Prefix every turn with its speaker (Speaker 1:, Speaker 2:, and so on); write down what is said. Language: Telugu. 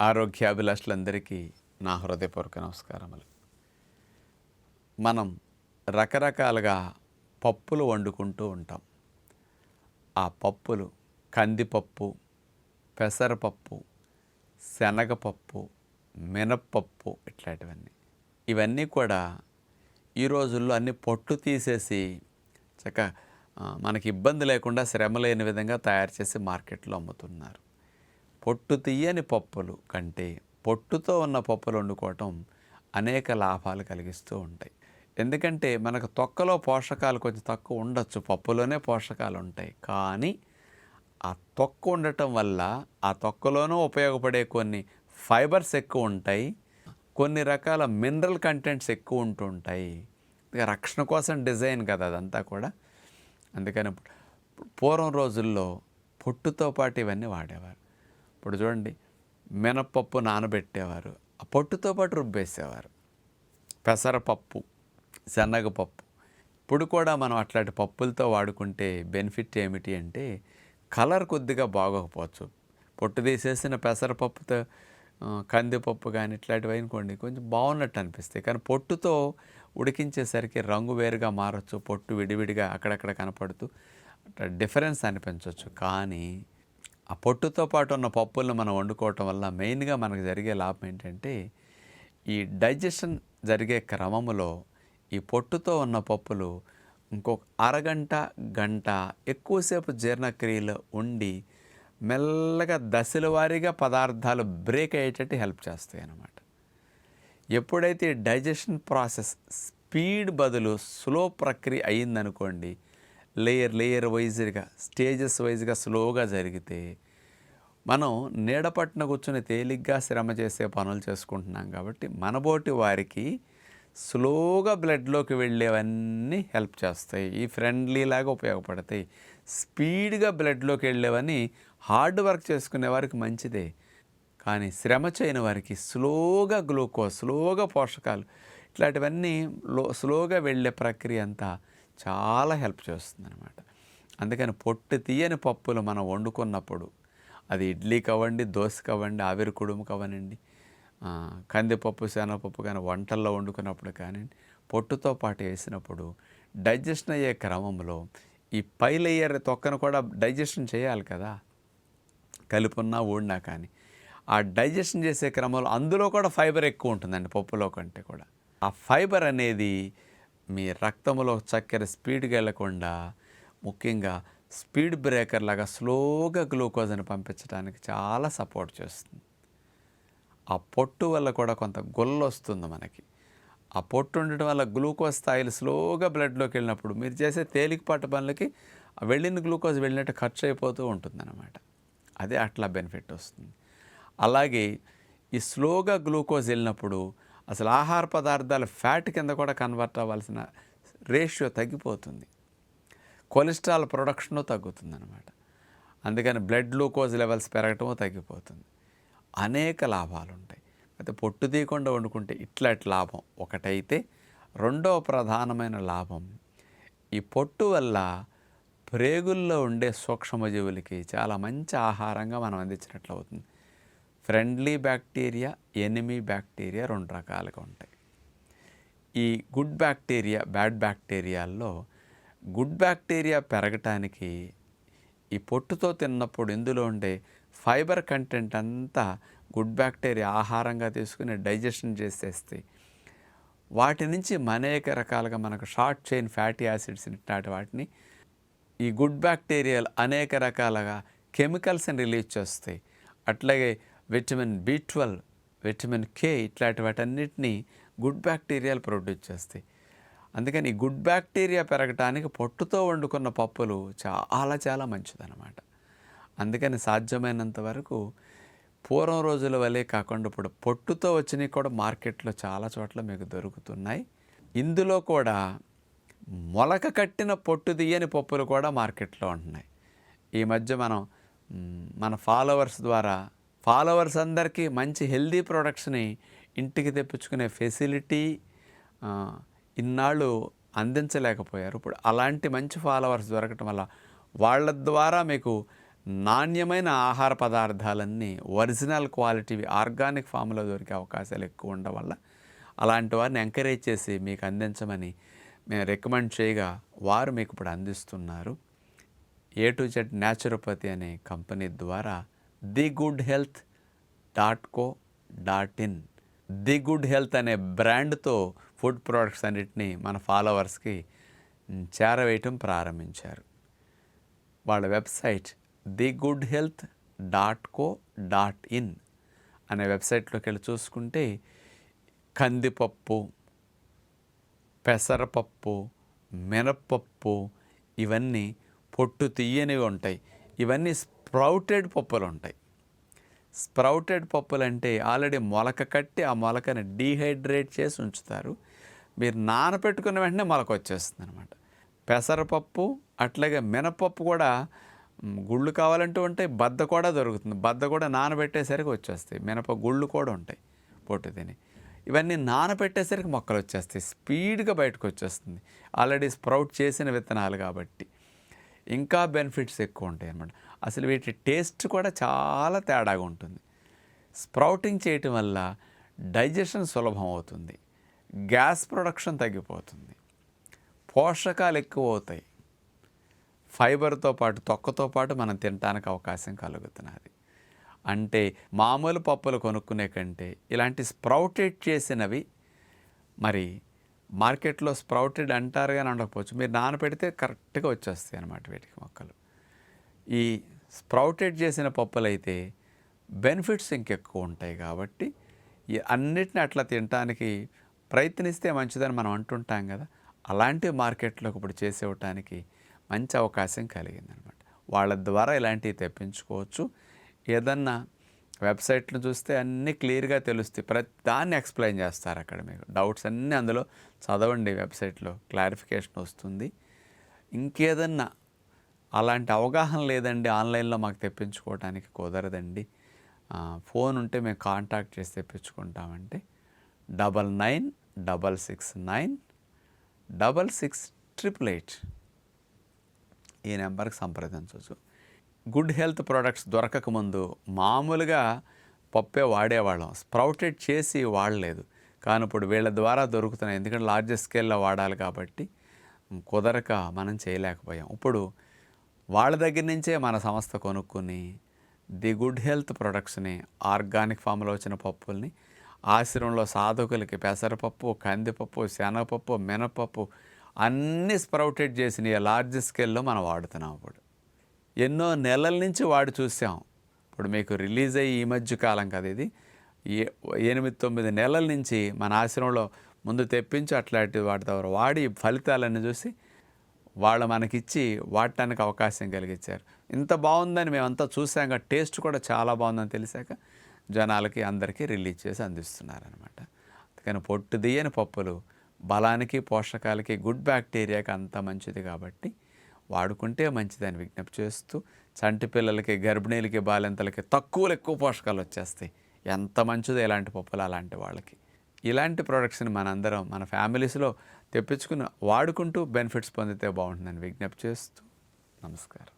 Speaker 1: ఆరోగ్యాభిలాషులందరికీ నా హృదయపూర్వక నమస్కారములు. మనం రకరకాలుగా పప్పులు వండుకుంటూ ఉంటాం. ఆ పప్పులు కందిపప్పు పెసరపప్పు శనగపప్పు మినప్పప్పు ఇట్లాంటివన్నీ. ఇవన్నీ కూడా ఈ రోజుల్లో అన్ని పొట్టు తీసేసి చక్క మనకి ఇబ్బంది లేకుండా శ్రమ లేని విధంగా తయారు చేసి మార్కెట్లో అమ్ముతున్నారు. పొట్టు తీయని పప్పులు కంటే పొట్టుతో ఉన్న పప్పులు వండుకోవటం అనేక లాభాలు కలిగిస్తూ ఉంటాయి. ఎందుకంటే మనకు తొక్కలో పోషకాలు కొంచెం తక్కువ ఉండొచ్చు పప్పులోనే పోషకాలు ఉంటాయి. కానీ ఆ తొక్క ఉండటం వల్ల ఆ తొక్కలోనూ ఉపయోగపడే కొన్ని ఫైబర్స్ ఎక్కువ ఉంటాయి కొన్ని రకాల మినరల్ కంటెంట్స్ ఎక్కువ ఉంటుంటాయి రక్షణ కోసం డిజైన్ కదా అదంతా కూడా. అందుకని పూర్వం రోజుల్లో పొట్టుతో పాటు ఇవన్నీ వాడేవారు. ఇప్పుడు చూడండి మినప్పప్పు నానబెట్టేవారు ఆ పొట్టుతో పాటు రుబ్బేసేవారు. పెసరపప్పు శనగపప్పు. ఇప్పుడు కూడా మనం అట్లాంటి పప్పులతో వాడుకుంటే బెనిఫిట్ ఏమిటి అంటే కలర్ కొద్దిగా బాగోకపోవచ్చు. పొట్టు తీసేసిన పెసరపప్పుతో కందిపప్పు కానీ ఇట్లాంటివి అనుకోండి కొంచెం బాగున్నట్టు అనిపిస్తాయి. కానీ పొట్టుతో ఉడికించేసరికి రంగు వేరుగా మారచ్చు పొట్టు విడివిడిగా అక్కడక్కడ కనపడుతూ అట్లా డిఫరెన్స్ అనిపించవచ్చు కానీ ఆ పొట్టుతో పాటు ఉన్న పప్పులను మనం వండుకోవటం వల్ల మెయిన్గా మనకు జరిగే లాభం ఏంటంటే ఈ డైజెషన్ జరిగే క్రమములో ఈ పొట్టుతో ఉన్న పప్పులు ఇంకొక అరగంట గంట ఎక్కువసేపు జీర్ణక్రియలో ఉండి మెల్లగా దశల వారీగా పదార్థాలు బ్రేక్ అయ్యేటట్టు హెల్ప్ చేస్తాయి అన్నమాట. ఎప్పుడైతే డైజెషన్ ప్రాసెస్ స్పీడ్ బదులు స్లో ప్రక్రియ అయ్యిందనుకోండి లేయర్ లేయర్ వైజ్గా స్టేజెస్ వైజ్గా స్లోగా జరిగితే మనం నీడపట్న కూర్చొని తేలిగ్గా శ్రమ చేసే పనులు చేసుకుంటున్నాం కాబట్టి మనబోటి వారికి స్లోగా బ్లడ్లోకి వెళ్ళేవన్నీ హెల్ప్ చేస్తాయి. ఈ ఫ్రెండ్లీ లాగా ఉపయోగపడతాయి. స్పీడ్గా బ్లడ్లోకి వెళ్ళేవన్నీ హార్డ్ వర్క్ చేసుకునే వారికి మంచిదే. కానీ శ్రమ చేయని వారికి స్లోగా గ్లూకోజ్ స్లోగా పోషకాలు ఇట్లాంటివన్నీ లో స్లోగా వెళ్ళే ప్రక్రియ అంతా చాలా హెల్ప్ చేస్తుంది అనమాట అందుకని పొట్టు తీయని పప్పులు మనం వండుకున్నప్పుడు అది ఇడ్లీకి అవ్వండి దోశకి అవ్వండి ఆవిరి కుడుముకి అవ్వనండి కందిపప్పు శనగపప్పు కానీ వంటల్లో వండుకున్నప్పుడు కానీ పొట్టుతో పాటు వేసినప్పుడు డైజెషన్ అయ్యే క్రమంలో ఈ పై లేయర్ తొక్కను కూడా డైజెషన్ చేయాలి కదా. కలుపున్నా ఊడినా కానీ ఆ డైజెషన్ చేసే క్రమంలో అందులో కూడా ఫైబర్ ఎక్కువ ఉంటుందండి పప్పులో కంటే కూడా. ఆ ఫైబర్ అనేది మీ రక్తంలో చక్కెర స్పీడ్గా వెళ్ళకుండా ముఖ్యంగా స్పీడ్ బ్రేకర్ లాగా స్లోగా గ్లూకోజ్ని పంపించడానికి చాలా సపోర్ట్ చేస్తుంది. ఆ పొట్టు వల్ల కూడా కొంత గొల్లు వస్తుంది మనకి. ఆ పొట్టు ఉండటం వల్ల గ్లూకోజ్ స్థాయిలు స్లోగా బ్లడ్లోకి వెళ్ళినప్పుడు మీరు చేసే తేలికపాటి పనులకి ఆ వెళ్ళిన గ్లూకోజ్ వెళ్ళినట్టు ఖర్చు అయిపోతూ ఉంటుందన్నమాట. అదే అట్లా బెనిఫిట్ వస్తుంది. అలాగే ఈ స్లోగా గ్లూకోజ్ వెళ్ళినప్పుడు అసలు ఆహార పదార్థాలు ఫ్యాట్ కింద కూడా కన్వర్ట్ అవ్వాల్సిన రేషియో తగ్గిపోతుంది. కొలెస్ట్రాల్ ప్రొడక్షను తగ్గుతుంది అనమాట అందుకని బ్లడ్ గ్లూకోజ్ లెవెల్స్ పెరగటము తగ్గిపోతుంది. అనేక లాభాలు ఉంటాయి అయితే పొట్టు తీయకుండా వండుకుంటే ఇట్లాంటి లాభం ఒకటైతే రెండవ ప్రధానమైన లాభం ఈ పొట్టు వల్ల ప్రేగుల్లో ఉండే సూక్ష్మజీవులకి చాలా మంచి ఆహారంగా మనం అందించినట్లు అవుతుంది ఫ్రెండ్లీ బ్యాక్టీరియా ఎనిమీ బ్యాక్టీరియా రెండు రకాలుగా ఉంటాయి. ఈ గుడ్ బ్యాక్టీరియా బ్యాడ్ బ్యాక్టీరియాల్లో గుడ్ బ్యాక్టీరియా పెరగటానికి ఈ పొట్టుతో తిన్నప్పుడు ఇందులో ఉండే ఫైబర్ కంటెంట్ అంతా గుడ్ బ్యాక్టీరియా ఆహారంగా తీసుకుని డైజెషన్ చేసేస్తాయి. వాటి నుంచి అనేక రకాలుగా మనకు షార్ట్ చైన్ ఫ్యాటీ యాసిడ్స్ ఇట్లాంటి వాటిని ఈ గుడ్ బ్యాక్టీరియాలు అనేక రకాలుగా కెమికల్స్ని రిలీజ్ చేస్తాయి. అట్లాగే vitamin B twelve vitamin K ఇట్లాంటి వాటన్నిటిని గుడ్ బ్యాక్టీరియాలు ప్రొడ్యూస్ చేస్తాయి. అందుకని ఈ గుడ్ బ్యాక్టీరియా పెరగటానికి పొట్టుతో వండుకున్న పప్పులు చాలా చాలా మంచిదన్నమాట. అందుకని సాధ్యమైనంత వరకు పూర్వం రోజుల వలె కాకుండా ఇప్పుడు పొట్టుతో వచ్చినవి కూడా మార్కెట్లో చాలా చోట్ల మీకు దొరుకుతున్నాయి. ఇందులో కూడా మొలక కట్టిన పొట్టు తీయని పప్పులు కూడా మార్కెట్లో ఉంటున్నాయి. ఈ మధ్య మనం మన ఫాలోవర్స్ ద్వారా ఫాలోవర్స్ అందరికీ మంచి హెల్దీ ప్రొడక్ట్స్ని ఇంటికి తెప్పించుకునే ఫెసిలిటీ ఇన్నాళ్ళు అందించలేకపోయారు. ఇప్పుడు అలాంటి మంచి ఫాలోవర్స్ దొరకటం వల్ల వాళ్ళ ద్వారా మీకు నాణ్యమైన ఆహార పదార్థాలన్నీ ఒరిజినల్ క్వాలిటీవి ఆర్గానిక్ ఫామ్లో దొరికే అవకాశాలు ఎక్కువ ఉండడం వల్ల అలాంటి వారిని ఎంకరేజ్ చేసి మీకు అందించమని మేము రికమెండ్ చేయగా వారు మీకు ఇప్పుడు అందిస్తున్నారు. ఏ టు జెడ్ న్యాచురోపతి అనే కంపెనీ ద్వారా the good health dot co dot in. The good health అనే బ్రాండ్తో ఫుడ్ ప్రోడక్ట్స్ అన్నిటినీ మన ఫాలోవర్స్కి చేరవేయటం ప్రారంభించారు. వాళ్ళ website the good health dot co dot in అనే వెబ్సైట్లోకి వెళ్ళి చూసుకుంటే కందిపప్పు పెసరపప్పు మినప్పప్పు ఇవన్నీ పొట్టు తీయనివి ఉంటాయి. ఇవన్నీ స్ప్రౌటెడ్ పప్పులు ఉంటాయి స్ప్రౌటెడ్ పప్పులు అంటే ఆల్రెడీ మొలక కట్టి ఆ మొలకని డీహైడ్రేట్ చేసి ఉంచుతారు. మీరు నానపెట్టుకున్న వెంటనే మొలక వచ్చేస్తుంది అనమాట పెసరపప్పు అట్లాగే మినపప్పు కూడా గుళ్ళు కావాలంటూ ఉంటాయి బద్ద కూడా దొరుకుతుంది. బద్ద కూడా నానబెట్టేసరికి వచ్చేస్తాయి. మినప గుళ్ళు కూడా ఉంటాయి పొట్టు తిని. ఇవన్నీ నానబెట్టేసరికి మొక్కలు వచ్చేస్తాయి. స్పీడ్గా బయటకు వచ్చేస్తుంది ఆల్రెడీ స్ప్రౌట్ చేసిన విత్తనాలు కాబట్టి. ఇంకా బెనిఫిట్స్ ఎక్కువ ఉంటాయి అన్నమాట అసలు వీటి టేస్ట్ కూడా చాలా తేడాగా ఉంటుంది. స్ప్రౌటింగ్ చేయటం వల్ల డైజెషన్ సులభం అవుతుంది. గ్యాస్ ప్రొడక్షన్ తగ్గిపోతుంది. పోషకాలు ఎక్కువ అవుతాయి. ఫైబర్తో పాటు తొక్కతో పాటు మనం తినడానికి అవకాశం కలుగుతున్నది. అంటే మామూలు పప్పులు కొనుక్కునే కంటే ఇలాంటి స్ప్రౌటెడ్ చేసినవి మరి మార్కెట్లో స్ప్రౌటెడ్ అంటారు కానీ ఉండకపోవచ్చు. మీరు నానపెడితే కరెక్ట్గా వచ్చేస్తాయి అన్నమాట వీటికి మొక్కలు. ఈ స్ప్రౌటెడ్ చేసిన పప్పులు అయితే బెనిఫిట్స్ ఇంకెక్కువ ఉంటాయి కాబట్టి ఈ అన్నిటిని అట్లా తినటానికి ప్రయత్నిస్తే మంచిదని మనం అంటుంటాం కదా. అలాంటి మార్కెట్లోకి ఇప్పుడు చేసేవటానికి మంచి అవకాశం కలిగిందనమాట. వాళ్ళ ద్వారా ఇలాంటివి తెప్పించుకోవచ్చు. ఏదన్నా వెబ్సైట్లు చూస్తే అన్నీ క్లియర్గా తెలుస్తాయి. ప్రతి దాన్ని ఎక్స్ప్లెయిన్ చేస్తారు అక్కడ మీకు. డౌట్స్ అన్నీ అందులో చదవండి వెబ్సైట్లో క్లారిఫికేషన్ వస్తుంది. ఇంకేదన్నా అలాంటి అవగాహన లేదండి ఆన్లైన్లో మాకు తెప్పించుకోవడానికి కుదరదండి. ఫోన్ ఉంటే మేము కాంటాక్ట్ చేసి తెప్పించుకుంటామంటే double nine double six nine double six triple eight ఈ నెంబర్కి సంప్రదించవచ్చు. గుడ్ హెల్త్ ప్రోడక్ట్స్ దొరకక ముందు మామూలుగా పప్పే వాడేవాళ్ళం. స్ప్రౌటెడ్ చేసి వాడలేదు. కానీ ఇప్పుడు వీళ్ళ ద్వారా దొరుకుతున్నాయి. ఎందుకంటే లార్జెస్ట్ స్కేల్లో వాడాలి కాబట్టి కుదరక మనం చేయలేకపోయాం. ఇప్పుడు వాళ్ళ దగ్గర నుంచే మన సంస్థ కొనుక్కుని ది గుడ్ హెల్త్ ప్రొడక్ట్స్ని ఆర్గానిక్ ఫామ్లో వచ్చిన పప్పుల్ని ఆశ్రమంలో సాధకులకి పెసరపప్పు కందిపప్పు శనగపప్పు మినపప్పు అన్నీ స్ప్రౌటెడ్ చేసిన లార్జ్ స్కేల్లో మనం వాడుతున్నాం ఇప్పుడు ఎన్నో నెలల నుంచి వాడి చూసాం. ఇప్పుడు మీకు రిలీజ్ అయ్యి ఈ మధ్య కాలం కదా ఇది. ఏ- ఎనిమిది తొమ్మిది నెలల నుంచి మన ఆశ్రమంలో ముందు తెప్పించి అట్లాంటి వాటితో వాడి ఫలితాలన్నీ చూసి వాళ్ళు మనకిచ్చి వాడటానికి అవకాశం కలిగించారు ఇంత బాగుందని మేమంతా చూసాక టేస్ట్ కూడా చాలా బాగుందని తెలిసాక జనాలకి అందరికీ రిలీజ్ చేసి అందిస్తున్నారనమాట అందుకని పొట్టు దియని పప్పులు బలానికి పోషకాలకి గుడ్ బ్యాక్టీరియాకి అంత మంచిది కాబట్టి వాడుకుంటే మంచిదని విజ్ఞప్తి చేస్తూ చంటి పిల్లలకి గర్భిణీలకి బాలింతలకి తక్కువలో ఎక్కువ పోషకాలు వచ్చేస్తాయి. ఎంత మంచిదో ఇలాంటి పప్పులు అలాంటి వాళ్ళకి. ఇలాంటి ప్రొడక్ట్స్ని మనందరం మన ఫ్యామిలీస్లో తెప్పించుకుని వాడుకుంటూ బెనిఫిట్స్ పొందితే బాగుంటుందని విజ్ఞప్తి చేస్తూ నమస్కారం.